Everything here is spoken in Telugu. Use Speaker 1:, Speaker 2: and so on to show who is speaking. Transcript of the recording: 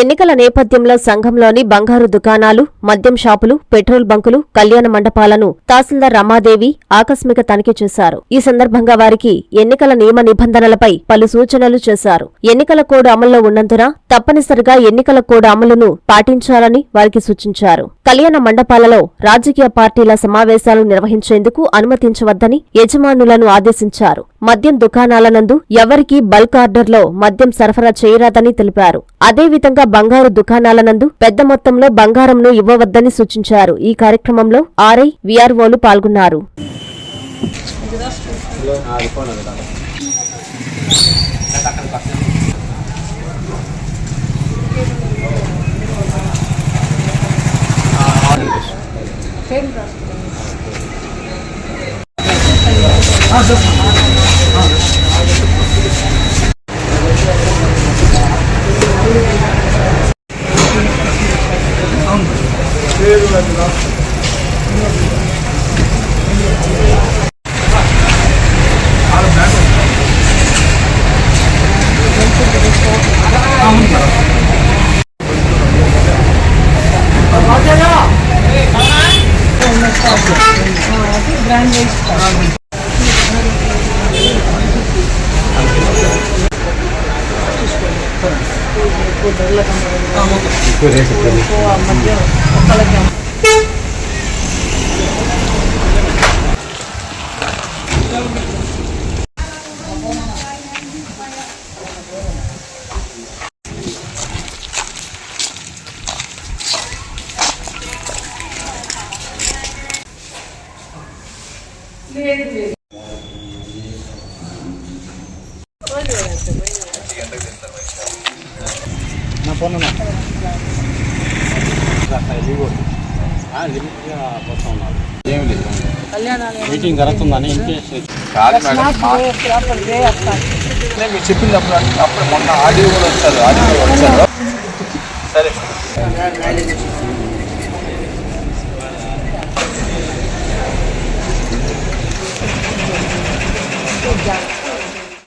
Speaker 1: ఎన్నికల నేపథ్యంలో సంఘంలోని బంగారు దుకాణాలు మద్యం షాపులు పెట్రోల్ బంకులు కళ్యాణ మండపాలను తహసీల్దార్ రమాదేవి ఆకస్మిక తనిఖీ చేశారు. ఈ సందర్భంగా వారికి ఎన్నికల నియమ నిబంధనలపై పలు సూచనలు చేశారు. ఎన్నికల కోడ్ అమల్లో ఉన్నందున తప్పనిసరిగా ఎన్నికల కోడ్ అమలును పాటించాలని వారికి సూచించారు. కళ్యాణ మండపాలలో రాజకీయ పార్టీల సమావేశాలు నిర్వహించేందుకు అనుమతించవద్దని యజమానులను ఆదేశించారు. మద్యం దుకాణాల నందు ఎవరికీ బల్క్ ఆర్డర్లో మద్యం సరఫరా చేయరాదని తెలిపారు. అదేవిధంగా బంగారు దుకాణాల నందు పెద్ద మొత్తంలో బంగారంను ఇవ్వవద్దని సూచించారు. ఈ కార్యక్రమంలో ఆర్ఐ విఆర్ఓలు పాల్గొన్నారు.
Speaker 2: ఏమి లేదు మీటింగ్ జరుగుతుందని ఇంకేసి కాదు మేడం మా- నేను మీరు చెప్పింది అప్పుడు అప్పుడు మొన్న ఆడియో కూడా వచ్చారు ఆడియో కూడా వచ్చారు సరే